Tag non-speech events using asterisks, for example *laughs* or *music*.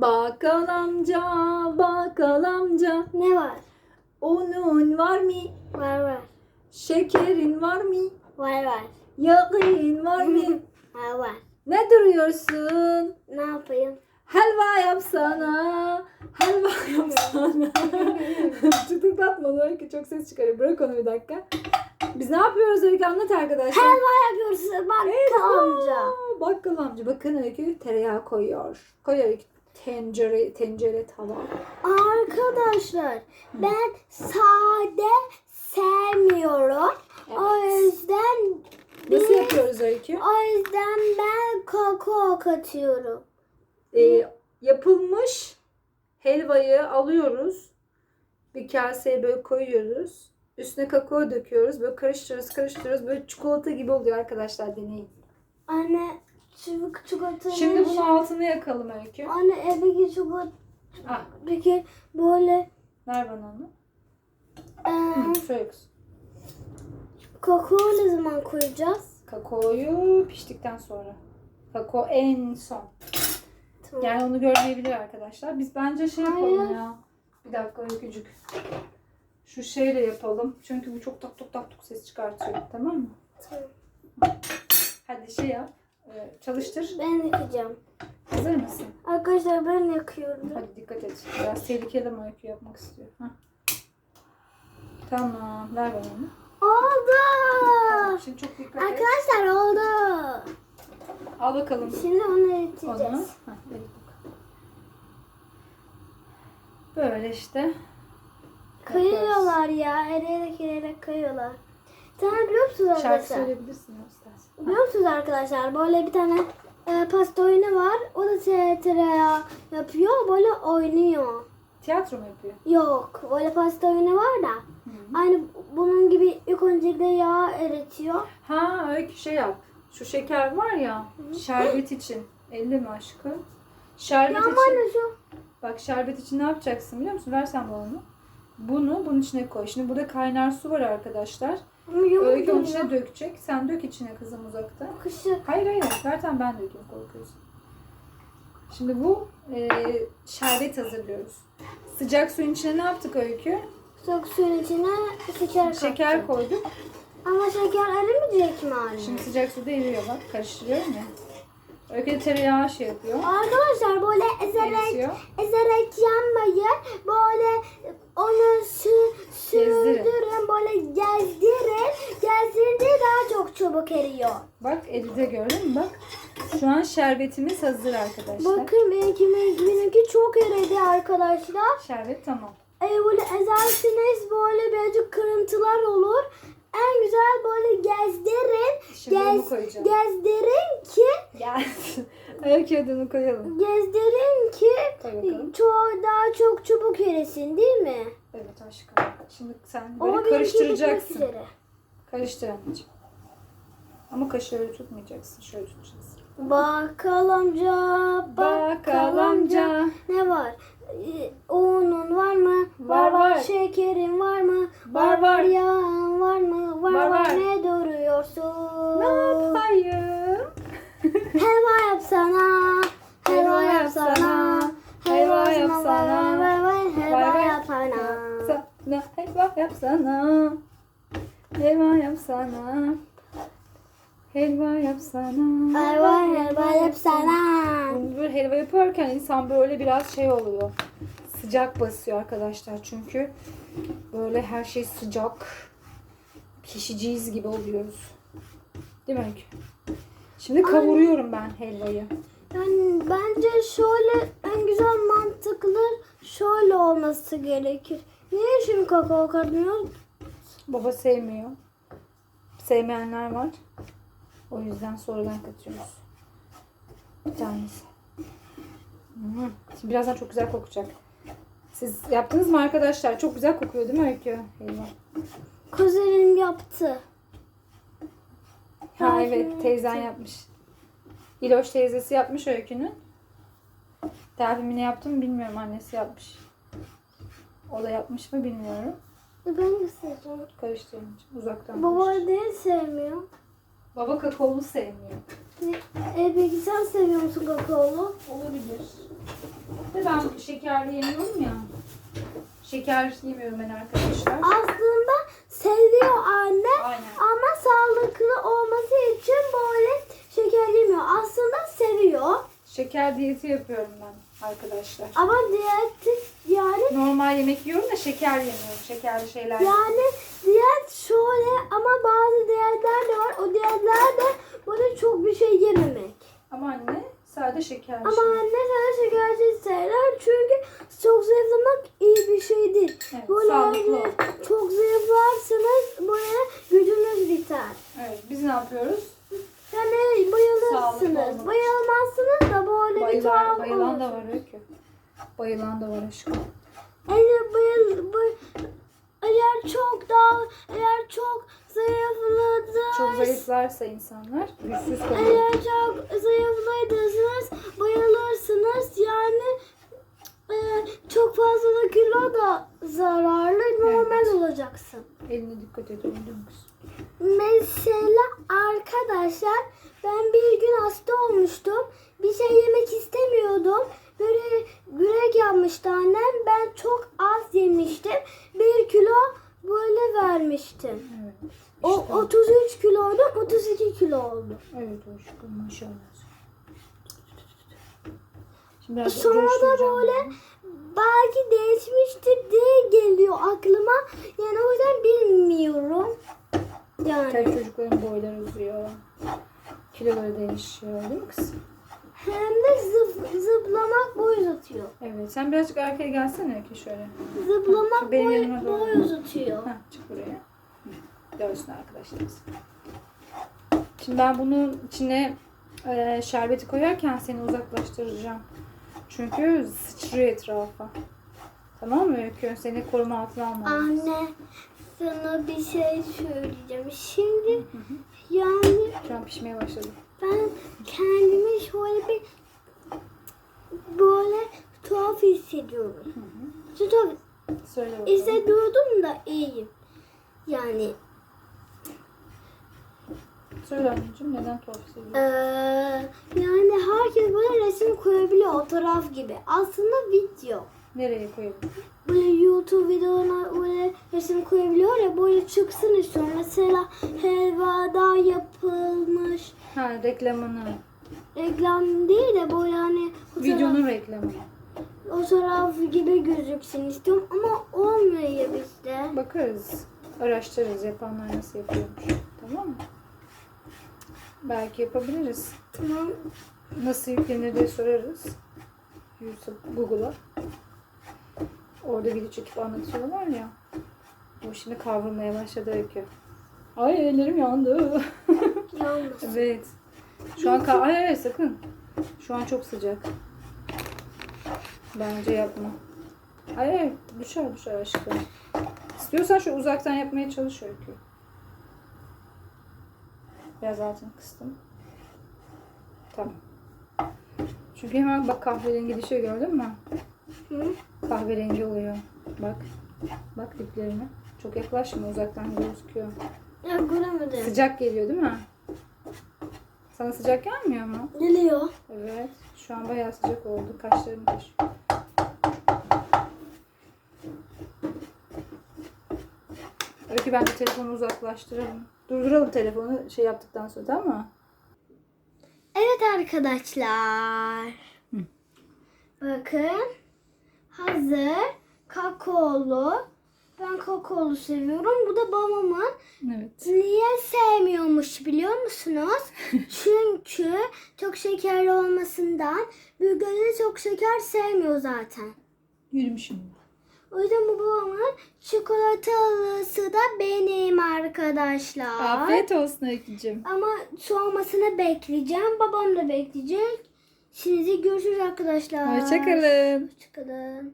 Bakkal amca, bakkal amca. Ne var? Unun var mı? Var var. Şekerin var mı? Var var. Yağın var mı? *laughs* Var var. ne duruyorsun? Ne yapayım? Helva yapsana. Helva yapsana. Onu Öykü çok ses çıkarıyor. Bırak onu bir dakika. Biz ne yapıyoruz Öykü anlat arkadaşlar. Helva yapıyoruz bakkal amca. Aa, Bakkal amca bakın Öykü tereyağı koyuyor. Koy Öykü tencere, tencere tava. Arkadaşlar ben sade sevmiyorum. O yüzden Nasıl yapıyoruz Öykü? o yüzden ben kakao katıyorum. Ee, yapılmış helvayı alıyoruz. Bir kaseye böyle koyuyoruz. Üstüne kakao döküyoruz. Böyle karıştırıyoruz, karıştırıyoruz. Böyle çikolata gibi oluyor arkadaşlar deneyin. Anne çubuk çikolata. Şimdi bunun altını yakalım Öykü. Anne evdeki çikolata. Ah, Peki böyle ver bana onu. Hı, şöyle kız. kakao ne zaman koyacağız? Kakaoyu piştikten sonra. Kakao en son. Tamam. Yani onu görmeyebilir arkadaşlar. Biz bence şey yapalım Hayır. ya. Bir dakika öykücük. Şu şeyle yapalım. Çünkü bu çok tak tuk tak tuk ses çıkartıyor. Tamam mı? Tamam. Hadi şey yap. Çalıştır. Ben yakacağım. Hazır mısın? Arkadaşlar ben yakıyorum. Hadi dikkat et. Biraz tehlikeli ama öykü yapmak istiyor. Hah. Tamam. Ver bana onu. Oldu. Şimdi çok dikkat et. Arkadaşlar oldu. Al bakalım Şimdi onu onu. eriteceğiz. Hah, evet bakalım. Böyle işte. Kayıyorlar ya. Eriyerek eriyerek kayıyorlar. Sen biliyor musunuz Şarkı arkadaşlar? söyleyebilirsin ya istersen. Biliyor musunuz arkadaşlar? Böyle bir tane e, pasta oyunu var. O da te- tereyağı yapıyor. Böyle oynuyor. Tiyatro mu yapıyor? Yok. Böyle pasta oyunu var da. Aynı bunun gibi ilk öncelikle yağ eritiyor. Ha öykü şey yap. Şu şeker var ya şerbet için. Elle mi aşkım? Şerbet Ya için. şu. Bak şerbet için ne yapacaksın biliyor musun? Versen bana onu. Bunu bunun içine koy. Şimdi burada kaynar su var arkadaşlar. Ama Öykü onun içine dökecek. Sen dök içine kızım uzakta. Kışık. Hayır hayır. Zaten ben dökeyim korkuyorsun. Şimdi bu e, şerbet hazırlıyoruz. Sıcak suyun içine ne yaptık Öykü? Soğuk suyun içine şeker Şeker kattım. koyduk. Ama şeker erimeyecek mi anne? Şimdi sıcak suda eriyor bak. Karıştırıyorum ya. Öykü de tereyağı şey yapıyor. Arkadaşlar böyle ezerek ezerek yanmayın. Böyle onu sü, Gezdirin. sürdürün. Böyle gezdirin. Gezdirince daha çok çabuk eriyor. Bak elinde gördün mü bak. Şu an şerbetimiz hazır arkadaşlar. Bakın benimki, benimki çok eridi arkadaşlar. Şerbet tamam. E, böyle ezersiniz böyle birazcık kırıntılar olur. En güzel böyle gezdirin. Şimdi Gez, koyacağım. gezdirin ki Gelsin. *laughs* Ayak adını koyalım. gezdirin ki çok daha çok çabuk erisin değil mi? Evet aşkım. Şimdi sen Ama böyle benimki karıştıracaksın. Karıştır anneciğim. Ama kaşığı öyle tutmayacaksın. Şöyle tutacaksın. Bakkal amca, Bakkal amca. Ne var? Unun var mı? Var, var. Şekerin var mı? Var, var. Yağın var mı? Var Var, var. Ne duruyorsun? Ne yapayım? Helva yapsana. Helva yapsana. Helva yapsana. helva yapsana. Sana helva yapsana. Helva yapsana. Helva yapsana. Helva helva yapsana. Böyle helva yaparken insan böyle biraz şey oluyor. Sıcak basıyor arkadaşlar. Çünkü böyle her şey sıcak. Pişeceğiz gibi oluyoruz. Değil mi Öykü? Şimdi kavuruyorum ben helvayı. Yani bence şöyle en güzel mantıklı şöyle olması gerekir. Niye şimdi kakao katmıyoruz? Baba sevmiyor. Sevmeyenler var. O yüzden sonradan katıyoruz. Bir tanesi. Hmm. Şimdi birazdan çok güzel kokacak. Siz yaptınız mı arkadaşlar? Çok güzel kokuyor değil mi Öykü? Helva. Kuzenim yaptı. Ha Ay, evet teyzen yapmış. İloş teyzesi yapmış Öykü'nün. Devimini yaptı mı bilmiyorum annesi yapmış. O da yapmış mı bilmiyorum. Ben de sevdim. Karıştırın uzaktan. Baba karıştır. değil sevmiyor. Baba kakaolu sevmiyor. E, peki sen seviyor musun kakaolu? Olabilir. ben şekerli yemiyorum ya. Şeker yemiyorum ben arkadaşlar. Aslında seviyor anne Aynen. ama sağlıklı olması için böyle şeker yemiyor. Aslında seviyor Şeker diyeti yapıyorum ben arkadaşlar. ama diyet yani Normal yemek yiyorum da şeker yemiyorum. Şekerli şeyler. yani diyet şöyle ama bazı diyetler de var. O diyetler de böyle çok bir şey yememek. Ama anne şekerli Ama şey. anne sana şekersiz sever çünkü çok zayıflamak iyi bir şey değil. Evet, Böyle sağlıklı hani ol. çok zayıflarsanız böyle gücünüz biter. Evet, biz ne yapıyoruz? Yani bayılırsınız. Bayılmazsınız da böyle bir Bayılan, tuhaf bayılan da var Öykü. Bayılan da var aşkım. Eğer bayıl, bay, eğer çok daha eğer çok zayıfladınız Çok zayıflarsa insanlar güçsüz kalıyor. eğer çok zayıfladınız bayılırsınız yani e, çok fazla da kilo da zararlı normal olacaksın. Eline dikkat et kız. Mesela arkadaşlar ben bir gün hasta olmuştum. Bir şey yemek istemiyordum. Böyle börek yapmıştı annem. Ben çok az yemiştim. Bir kilo böyle vermiştim. Evet. O İşte. 33 kiloydum 32 kilo oldu. Evet aşkım maşallah. Biraz Sonra da böyle belki değişmiştir diye geliyor aklıma. Yani o yüzden bilmiyorum. Yani. Tabii çocukların boyları uzuyor. Kiloları değişiyor değil mi kız? Hem de zıp, zıplamak boy uzatıyor. Evet. Sen birazcık arkaya gelsene ki şöyle. Zıplamak Benim boy, yanıma doğru. boy uzatıyor. Heh, çık buraya. Hı, Görsün arkadaşlarımız. Şimdi ben bunun içine e, şerbeti koyarken seni uzaklaştıracağım. Çünkü sıçrıyor etrafa. Tamam mı Öykü? Seni koruma altına almalıyız. Anne sana bir şey söyleyeceğim. Şimdi yani Şu an pişmeye başladı. ben kendimi şöyle bir böyle tuhaf hissediyorum. Tuhaf Söyle bakalım. hissediyordum da iyiyim. Yani Söyle anneciğim neden tuhaf hissediyorsun? eee, yani herkes böyle resim koyabiliyor o taraf gibi. Aslında video. Nereye koyalım? böyle YouTube videolarına böyle resim koyabiliyor ya böyle çıksın istiyorum. Mesela helvada yapılmış Ha reklamını. reklam değil de böyle hani o Videonun reklamı. o taraf gibi gözüksün istiyorum ama olmuyor bizde. Bakarız. Araştırırız yapanlar nasıl yapıyormuş. Tamam mı? Belki yapabiliriz. Tamam. Nasıl yüklenir diye sorarız. YouTube, Google'a. Orada video çekip anlatıyorlar ya. O şimdi kavrulmaya başladı öykü. Ay ellerim yandı. *laughs* Yalnız. evet. Şu an ka- ay ay sakın. Şu an çok sıcak. Bence yapma. Ay ay düşer düşer aşkım. İstiyorsan şu uzaktan yapmaya çalış öykü. Biraz altını kıstım. Tamam. Çünkü hemen bak kahverengi düşüyor gördün mü? Hı? Kahverengi oluyor. Bak. Bak diplerine. Çok yaklaşma uzaktan gözüküyor. Ya göremedim. Sıcak geliyor değil mi? Sana sıcak gelmiyor mu? Geliyor. Evet. Şu an bayağı sıcak oldu. Kaşlarım kaşıyor. Öykü ben de telefonu uzaklaştıralım. Durduralım telefonu şey yaptıktan sonra tamam mı? Evet arkadaşlar. Hı. Bakın. Hazır. Kakaolu. Ben kakaolu seviyorum. Bu da babamın. Evet. Niye sevmiyormuş biliyor musunuz? *laughs* Çünkü çok şekerli olmasından. Büyükleri çok şeker sevmiyor zaten. Yürümüşüm. O yüzden bu babamın çikolatalısı da benim arkadaşlar. Afiyet olsun Öykücüğüm. Ama soğumasını bekleyeceğim. Babam da bekleyecek. Şimdi görüşürüz arkadaşlar. Hoşçakalın. Hoşçakalın.